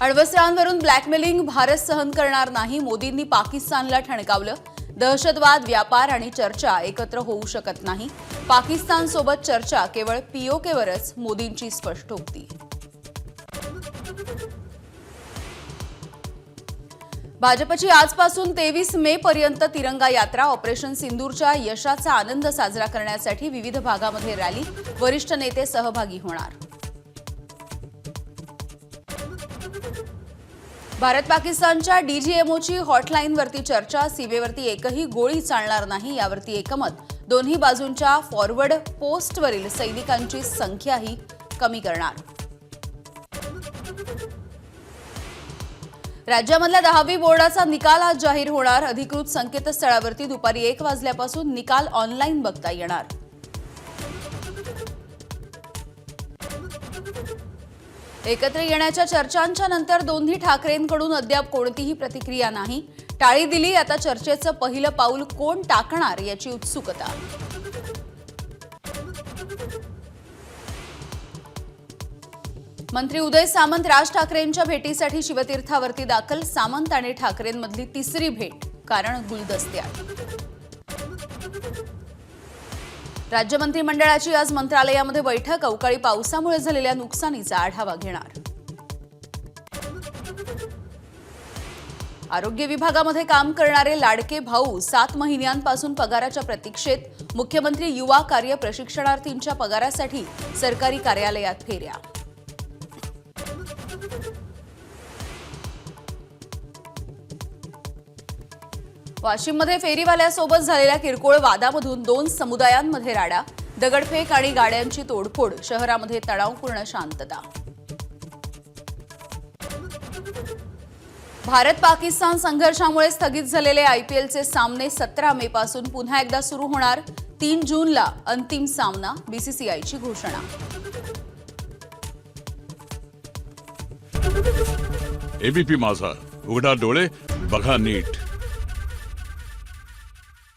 अण्वस्त्रांवरून blackmailing Bharat सहन करणार नाही मोदींनी पाकिस्तानला ठणकावलं. दहशतवाद व्यापार आणि चर्चा एकत्र होऊ शकत नाही. पाकिस्तानसोबत चर्चा केवळ पीओकेवरच मोदींची स्पष्ट होती. भाजपची आजपासून तेवीस मे पर्यंत तिरंगा यात्रा ऑपरेशन सिंदूरच्या यशाचा आनंद साजरा करण्यासाठी विविध भागामध्ये रॅली. वरिष्ठ नेते सहभागी होणार. भारत पाकिस्तानच्या डीजीएमओची हॉटलाईनवरती चर्चा सीमेवरती एकही गोळी चालणार नाही यावरती एकमत. दोन्ही बाजूंच्या फॉरवर्ड पोस्टवरील सैनिकांची संख्याही कमी करणार. राज्यामधल्या दहावी बोर्डाचा निकाल आज जाहीर होणार. अधिकृत संकेतस्थळावरती दुपारी एक वाजल्यापासून निकाल ऑनलाईन बघता येणार. एकत्र येण्याच्या चर्चांच्या नंतर दोन्ही ठाकरेंकडून अद्याप कोणतीही प्रतिक्रिया नाही. टाळी दिली आता चर्चेचं पहिलं पाऊल कोण टाकणार याची उत्सुकता? मंत्री उदय सामंत राज ठाकरेंच्या भेटीसाठी शिवतीर्थावरती दाखल. सामंत आणि ठाकरेंमधली तिसरी भेट कारण गुलदस्त्यात. राज्य मंत्रिमंडळाची आज मंत्रालयामध्ये बैठक. अवकाळी पावसामुळे झालेल्या नुकसानीचा आढावा घेणार. आरोग्य विभागामध्ये काम करणारे लाडके भाऊ सात महिन्यांपासून पगाराच्या प्रतीक्षेत मुख्यमंत्री युवा कार्य प्रशिक्षणार्थींच्या पगारासाठी सरकारी कार्यालयात फेऱ्या. वाशिममध्ये फेरीवाल्यासोबत झालेल्या किरकोळ वादामधून दोन समुदायांमध्ये राडा दगडफेक आणि गाड्यांची तोडफोड शहरामध्ये तणावपूर्ण शांतता. भारत पाकिस्तान संघर्षामुळे स्थगित झालेले आयपीएलचे सामने सतरा मे पासून पुन्हा एकदा सुरू होणार. तीन जूनला अंतिम सामना बीसीसीआयची घोषणा. एबीपी माझा. उघडा डोळे बघा नीट.